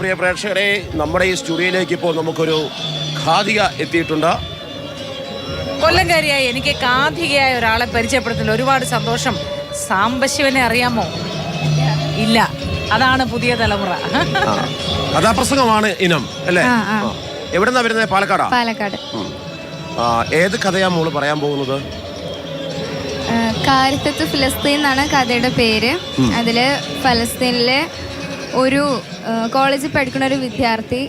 പ്രിയ പ്രേക്ഷകരെ നമ്മുടെ ഈ സ്റ്റുഡിയോയിലേക്ക് ഇപ്പോൾ നമുക്കൊരു ഖാദിക എത്തിയിട്ടുണ്ട്. കൊല്ലംകാരിയായി എനിക്ക് കാന്തികയായ ഒരാളെ പരിചയപ്പെടുത്തുന്ന ഒരുപാട് സന്തോഷം. സാംബശിവനെ അറിയാമോ? ഇല്ല. അതാണ് പുതിയ തലമുറ. കഥാപ്രസംഗമാണ് ഇനം അല്ലേ? എവിടെന്നാ ആ. എവിടെ നിന്നാ വരുന്നത്? പാലക്കാടാ? പാലക്കാട്. ഏത് കഥയാ മോൾ പറയാൻ പോകുന്നത്? കാരിത്തത്ത് ഫിലസ്തീൻ എന്നാണ് കഥയുടെ പേര്. അതിൽ ഫലസ്തീനിലെ ഒരു കോളേജിൽ പഠിക്കുന്ന ഒരു വിദ്യാർത്ഥി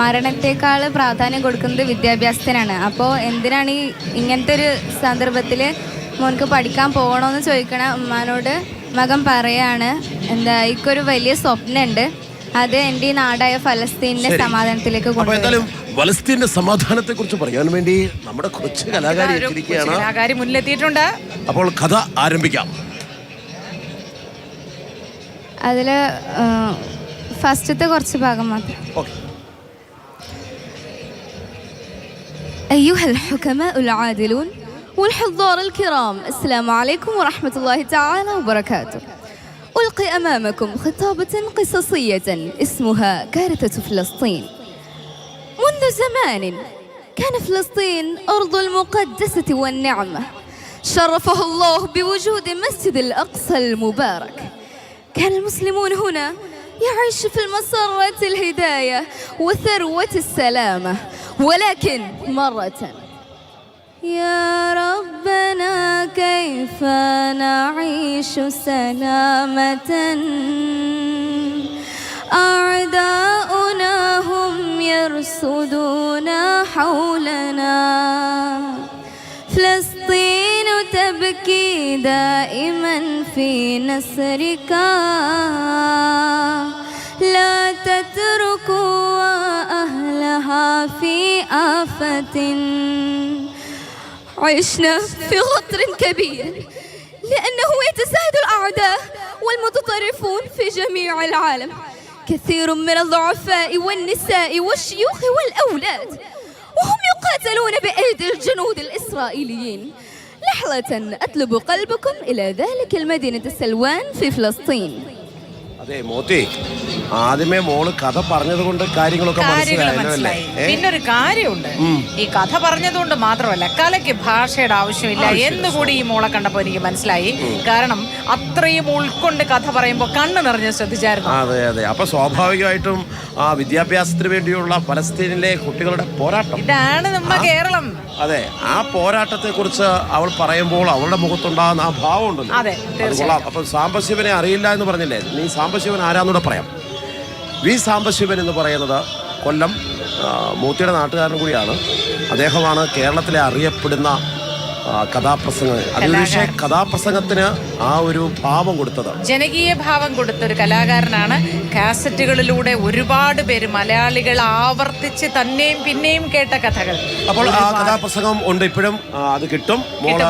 മരണത്തെക്കാൾ പ്രാധാന്യം കൊടുക്കുന്നത് വിദ്യാഭ്യാസത്തിനാണ്. അപ്പോൾ എന്തിനാണ് ഈ ഇങ്ങനത്തെ ഒരു സന്ദർഭത്തിൽ മോനക്ക് പഠിക്കാൻ പോകണമെന്ന് ചോദിക്കണ ഉമ്മാനോട് മകൻ പറയാണ് എന്താ എനിക്കൊരു വലിയ സ്വപ്നമുണ്ട് അത് എന്റെ ഈ നാടായ ഫലസ്തീനിന്റെ സമാധാനത്തിലേക്ക് കൊണ്ടുവരും. ഫലസ്തീന്റെ സമാധാനത്തെ കുറിച്ച് പറയാൻ വേണ്ടി നമ്മുടെ കൊച്ചു കലാകാരി മുന്നിലെത്തിയിട്ടുണ്ട്. അപ്പോൾ കഥ ആരംഭിക്കാം. അതിൽ ഫസ്റ്റത്തെ കുറച്ച് ഭാഗം മാത്രം ഓക്കെ أيها الحكماء العادلون والحضار الكرام السلام عليكم ورحمة الله تعالى وبركاته ألقي أمامكم خطابة قصصية اسمها كارثة فلسطين منذ زمان كان فلسطين أرض المقدسة والنعمة شرفه الله بوجود مسجد الأقصى المبارك كان المسلمون هنا يعيش في المسرة الهداية وثروة السلامة. ولكن مرة يا ربنا كيف نعيش سلامة؟ أعداؤنا هم يرصدون حولنا. فلسطين تبكي دائما في نسرك. لا تتركوا أهلها في آفة. عشنا في خطر كبير لأنه يتزايد الأعداء والمتطرفون في جميع العالم. كثير من الضعفاء والنساء والشيوخ والأولاد وهم يقاتلون بأيدي الجنود الإسرائيليين. لحظة أطلب قلبكم إلى ذلك المدينة السلوان في فلسطين അതെ മോത്തി ആദ്യമേ മോള് കഥ പറഞ്ഞത് കൊണ്ട് കാര്യങ്ങളൊക്കെ കാര്യങ്ങൾ മനസ്സിലായല്ലോ അല്ലേ മനസ്സിലായി ഏ? പിന്നെ ഒരു കാര്യമുണ്ട് ഈ കഥ പറഞ്ഞതുകൊണ്ട് മാത്രമല്ല കലയ്ക്ക് ഭാഷയുടെ ആവശ്യമില്ല എന്നുകൂടി ഈ മോളെ കണ്ടപ്പോൾ എനിക്ക് മനസ്സിലായി കാരണം അത്രയും ഉൾക്കൊണ്ട് കഥ പറയുമ്പോൾ കണ്ണ് നിറഞ്ഞ് ശ്രദ്ധിച്ചായിരുന്നു അതെ അതെ അപ്പൊ സ്വാഭാവികമായിട്ടും ആ വിദ്യാഭ്യാസത്തിന് വേണ്ടിയുള്ള ഫലസ്തീനിലെ കുട്ടികളുടെ പോരാട്ടം ഇതാണ് നമ്മ കേരളം അതെ ആ പോരാട്ടത്തെ കുറിച്ച് അവൾ പറയുമ്പോൾ അവളുടെ മുഖത്തുണ്ടാകുന്ന ആ ഭാവം ഉണ്ടല്ലോ. അതെ, അത് കൊള്ളാം. അപ്പൊ സാംബശിവനെ അറിയില്ല എന്ന് പറഞ്ഞില്ലേ? നീ സാംബശിവൻ ആരാന്നൂടെ പറയാം? വി സാംബശിവൻ എന്ന് പറയുന്നത് കൊല്ലം ആ, മൂത്തിയുടെ നാട്ടുകാരൻ കൂടിയാണ്. അദ്ദേഹമാണ് കേരളത്തിലെ അറിയപ്പെടുന്ന കഥാപ്രസംഗം. അതിൽ പക്ഷേ കഥാപ്രസംഗത്തിന് ആ ഒരു ഭാവം കൊടുത്തത്. ജനകീയ ഭാവം കൊടുത്ത ഒരു കലാകാരനാണ്. കാസറ്റുകളിലൂടെ ഒരുപാട് പേര് മലയാളികൾ ആവർത്തിച്ച് തന്നെയും പിന്നെയും കേട്ട കഥകൾ. അപ്പോൾ ആ കഥാപ്രസംഗം ഉണ്ട് ഇപ്പോഴും. അത് കിട്ടും. മോൾ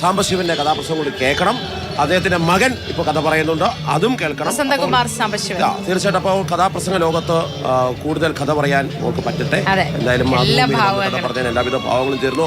സാംബശിവന്റെ കഥാപ്രസംഗം കൂടി കേൾക്കണം. അദ്ദേഹത്തിന്റെ മകൻ ഇപ്പൊ കഥ പറയുന്നുണ്ട്. അതും കേൾക്കണം. വസന്തകുമാർ സാംബശിവൻ. തീർച്ചയായിട്ടും അപ്പോൾ കഥാപ്രസംഗ ലോകത്ത് കൂടുതൽ കഥ പറയാൻ നമുക്ക് പറ്റട്ടെ. എന്തായാലും കഥ പറഞ്ഞ എല്ലാവിധ ഭാവങ്ങളും ചേർന്നു